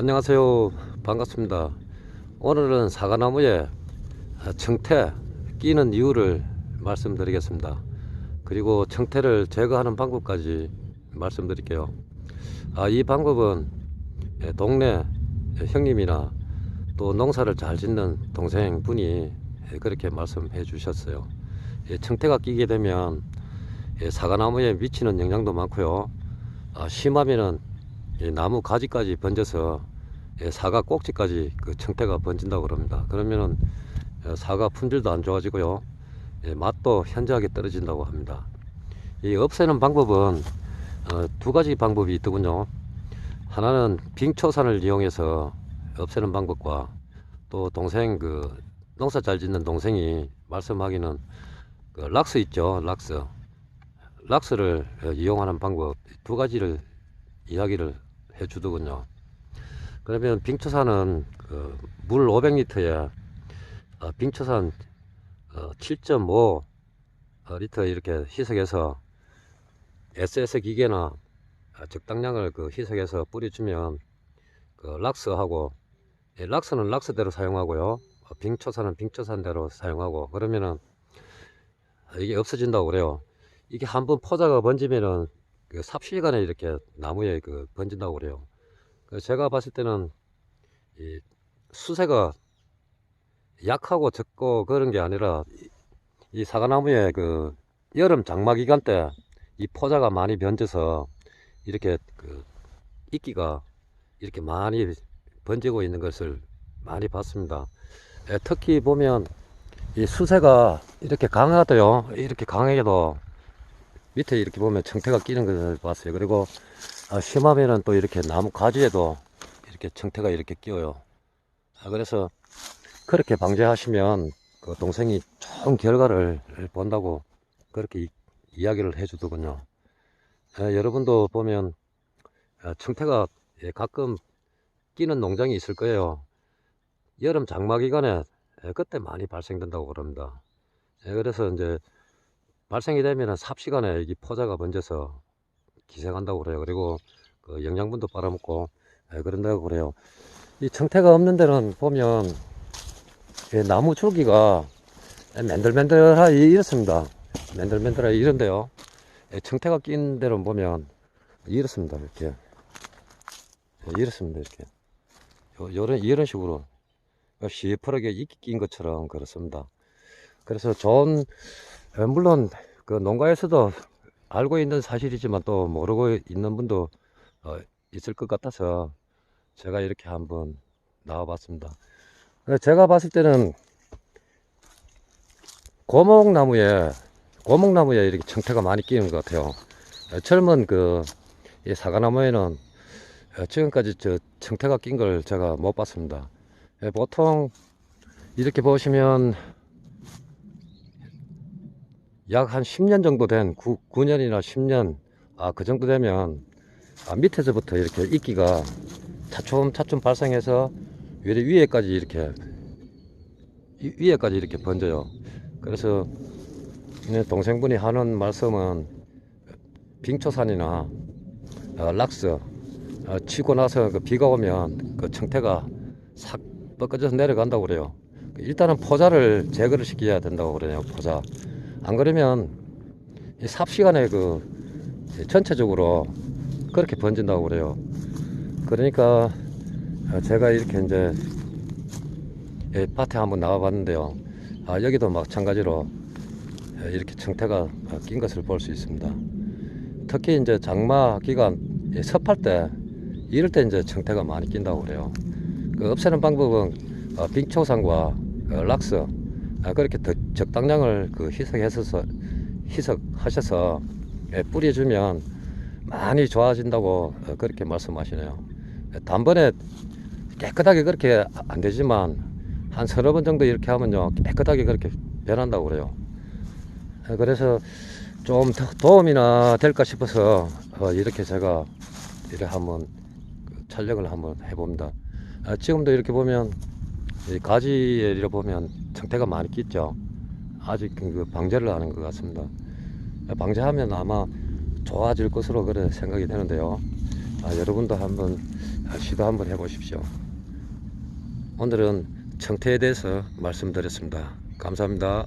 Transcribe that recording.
안녕하세요. 반갑습니다. 오늘은 사과나무에 청태 끼는 이유를 말씀드리겠습니다. 그리고 청태를 제거하는 방법까지 말씀드릴게요. 아, 이 방법은 예, 동네 형님이나 또 농사를 잘 짓는 동생 분이 예, 그렇게 말씀해 주셨어요. 예, 청태가 끼게 되면 예, 사과나무에 미치는 영향도 많고요. 아, 심하면은 이 나무 가지까지 번져서 예, 사과 꼭지까지 그 청태가 번진다고 그럽니다. 그러면은 어, 사과 품질도 안 좋아지고요. 예, 맛도 현저하게 떨어진다고 합니다. 이 없애는 방법은 어, 두 가지 방법이 있더군요. 하나는 빙초산을 이용해서 없애는 방법과 또 동생 그 농사 잘 짓는 동생이 말씀하기는 그 락스 있죠, 락스. 락스를 어, 이용하는 방법 두 가지를 이야기를 해주더군요. 그러면 빙초산은 그 물 500리터에 어, 빙초산 어, 7.5 어, 리터 이렇게 희석해서 SS 기계나 어, 적당량을 그 희석해서 뿌려주면 그 락스하고 예, 락스는 락스대로 사용하고요. 어, 빙초산은 빙초산대로 사용하고 그러면은 이게 없어진다고 그래요. 이게 한번 포자가 번지면은 그 삽시간에 이렇게 나무에 그 번진다고 그래요. 제가 봤을 때는 이 수세가 약하고 적고 그런 게 아니라 이- 이 사과나무에 그 여름 장마 기간 때 이 포자가 많이 번져서 이렇게 그 이끼가 이렇게 많이 번지고 있는 것을 많이 봤습니다. 예, 특히 보면 이 수세가 이렇게 강하도요. 이렇게 강해도 밑에 이렇게 보면 청태가 끼는 것을 봤어요. 그리고 아, 심하면은 또 이렇게 나무 가지에도 이렇게 청태가 이렇게 끼어요. 아, 그래서 그렇게 방제하시면 그 동생이 좋은 결과를 본다고 그렇게 이, 이야기를 해주더군요. 예, 여러분도 보면 아, 청태가 예, 가끔 끼는 농장이 있을 거예요. 여름 장마 기간에 예, 그때 많이 발생된다고 그럽니다. 예, 그래서 이제 발생이 되면 삽시간에 이 포자가 번져서 기생한다고 그래요. 그리고 그 영양분도 빨아먹고 예, 그런다고 그래요. 이 청태가 없는 데는 보면 이 나무 줄기가 맨들맨들하 이렇습니다. 맨들맨들하 이런데요. 예, 청태가 낀 데는 보면 이렇습니다. 이렇게 예, 이렇습니다. 이렇게 요, 요런 이런 식으로 시퍼렇게 이끼 낀 것처럼 그렇습니다. 그래서 좋은 어, 물론 그 농가에서도 알고 있는 사실이지만 또 모르고 있는 분도 어, 있을 것 같아서 제가 이렇게 한번 나와 봤습니다. 어, 제가 봤을 때는 고목나무에 고목나무에 이렇게 청태가 많이 끼는 것 같아요. 어, 젊은 그이 사과나무에는 어, 지금까지 저 청태가 낀 걸 제가 못 봤습니다. 예, 보통 이렇게 보시면 약 한 10년 정도 된 9, 9년이나 10년 아 그 정도 되면 아, 밑에서부터 이렇게 이끼가 차츰차츰 발생해서 위에 위에까지 이렇게 위- 위에까지 이렇게 번져요. 그래서 네, 동생분이 하는 말씀은 빙초산이나 어, 락스 어, 치고 나서 그 비가 오면 그 청태가 싹 뻗어져서 내려간다고 그래요. 일단은 포자를 제거를 시켜야 된다고 그래요. 포자. 안 그러면 이 삽시간에 그 전체적으로 그렇게 번진다고 그래요. 그러니까 어, 제가 이렇게 이제 예, 밭에 한번 나와봤는데요. 아, 여기도 마찬가지로 예, 이렇게 청태가 어, 낀 것을 볼 수 있습니다. 특히 이제 장마 기간 예, 섭할 때 이럴 때 이제 청태가 많이 낀다고 그래요. 그 없애는 방법은 어, 빙초산과 어, 락스 아, 그렇게 더 적당량을 그 희석해서 희석하셔서 예, 뿌려주면 많이 좋아진다고 어, 그렇게 말씀하시네요. 예, 단번에 깨끗하게 그렇게 안 되지만 한 서너 번 정도 이렇게 하면요 깨끗하게 그렇게 변한다고 그래요. 예, 그래서 좀더 도움이나 될까 싶어서 어, 이렇게 제가 이렇게 한번 그 촬영을 한번 해봅니다. 아, 지금도 이렇게 보면 이 가지에 이렇게 보면 청태가 많이 끼죠. 아직 그 방제를 하는 것 같습니다. 방제하면 아마 좋아질 것으로 그래 생각이 되는데요. 아, 여러분도 한번 아, 시도 한번 해보십시오. 오늘은 청태에 대해서 말씀드렸습니다. 감사합니다.